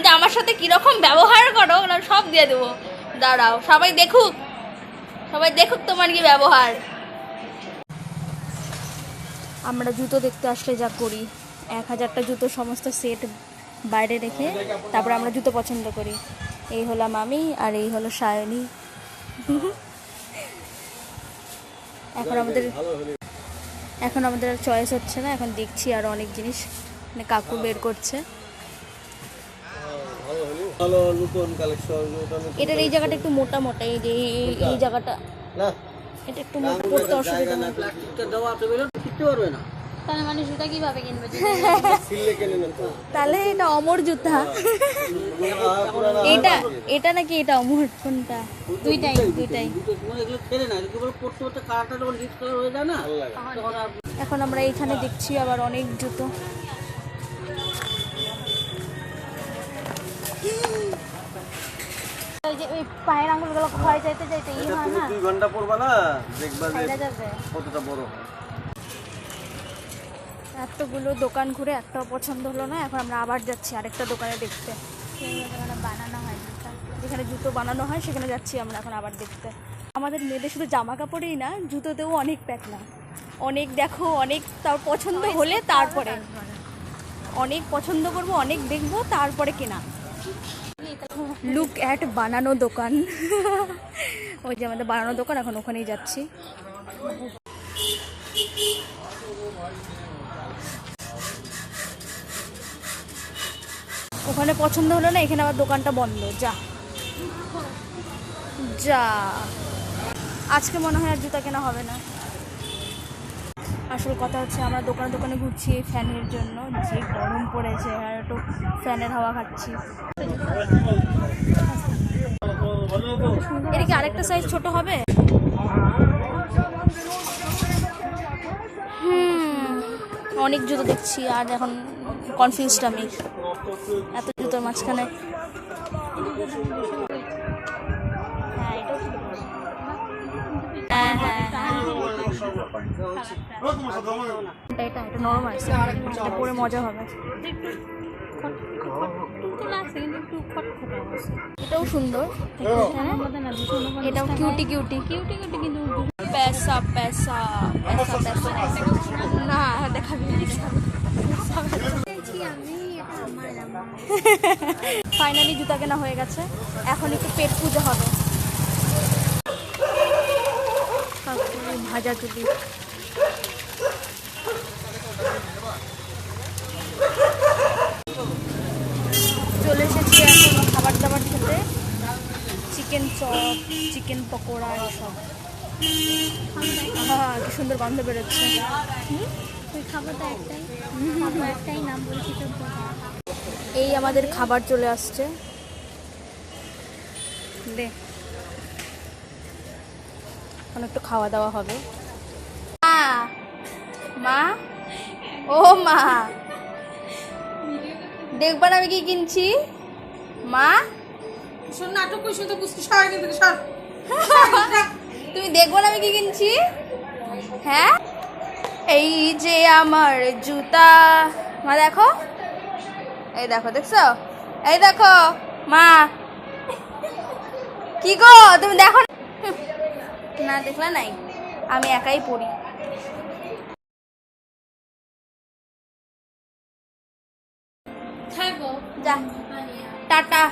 তুমি যে আমার সাথে কীরকম ব্যবহার করো ওগুলো সব দিয়ে দেবো। দাঁড়াও, সবাই দেখুক। সবাই দেখুক তোমার কি ব্যবহার। আমরা জুতো দেখতে আসলে যা করি, এক হাজারটা জুতো সমস্ত সেট বাইরে রেখে তারপরে আমরা জুতো পছন্দ করি। এই হলাম আমি আর এই হলো সায়নী। এখন আমাদের এখন আমাদের চয়েস হচ্ছে না, এখন দেখছি আর অনেক জিনিস। মানে কাকু বের করছে। ভালো নতুন কালেকশন এটার এই জায়গাটা একটু মোটা মোটা এই যে এই- জায়গাটা। না। এটা একটু মোটা পড়তে অসুবিধা না প্লাস্টিকটা বলে শিখতে পারবে না। তাহলে মানুষ জুতা কীভাবে কিনবে? সিললে কিনে নেন তাহলে এটা অমর জুতা। এটা এটা নাকি এটা অমর? কোনটা? দুইটাই দুইটাই। দুটো মানে এগুলো খেলে না এগুলো পড়তে পড়তে কালারটা যখন ডিসকালার হয়ে যায় না তখন এখন আমরা এখানে দেখছি আবার অনেক জুতো। ওই যে ওই পায়ের আঙুলগুলো ক্ষয় যাইতে যাইতে ই হয় না দুই ঘণ্টা পড়বা না দেখবা যে কতটা বড় এতগুলো দোকান ঘুরে একটাও পছন্দ হলো না এখন আমরা আবার যাচ্ছি আরেকটা দোকানে দেখতে। বানানো হয় যেখানে জুতো বানানো হয় সেখানে যাচ্ছি আমরা এখন আবার দেখতে। আমাদের মেয়েদের শুধু জামা কাপড়েই না জুতোতেও অনেক প্যাটনা। অনেক দেখো অনেক তার পছন্দ হলে তারপরে। অনেক পছন্দ করব অনেক দেখব তারপরে কেনা। লুক অ্যাট বানানো দোকান। ওই যে আমাদের বানানো দোকান, এখন ওখানেই যাচ্ছি। ওখানে পছন্দ হলো না, এখানে আবার দোকানটা বন্ধ। যা। যা। আজকে মনে হয় আর জুতা কেনা হবে না। আসল কথা হচ্ছে আমরা দোকানে দোকানে ঘুরছি এই ফ্যানের জন্য, যে গরম পড়েছে, আর একটু ফ্যানের হাওয়া খাচ্ছি। এটা কি আরেকটা সাইজ ছোট হবে? অনেক জুতো দেখছি, আর এখন কনফিউজড আমি। এত জুতোর মাঝখানে। মজা হবে এটাও সুন্দর এটাও কিউটি কিউটি কিউটি কিউটি কিন্তু ফাইনালি জুতা কেনা হয়ে গেছে। এখন একটু পেট পুজো হবে। ভাজা চুটি চলে এসেছি এখন খাবার দাবার খেতে। চিকেন চপ চিকেন পকোড়া এসব। হ্যাঁ কি সুন্দর গন্ধ বেরোচ্ছে। ওই খাবারটা একটাই। খাবার একটাই নাম বলছি তো এই আমাদের খাবার চলে আসছে। দে। এখন একটু খাওয়া দাওয়া হবে। মা? ও মা। দেখবার আমি কি কিনছি? মা? শোন নাটক করিস তো বুঝতে সবাই কিন্তু সব তুমি দেখব না আমি কি কিনছি? হ্যাঁ? এই যে আমার জুতা। মা দেখো। এই দেখো দেখছ? এই দেখো মা। কি গো তুমি দেখো না দেখলা নাই? আমি একাই পড়ি। খাব যা। টাটা।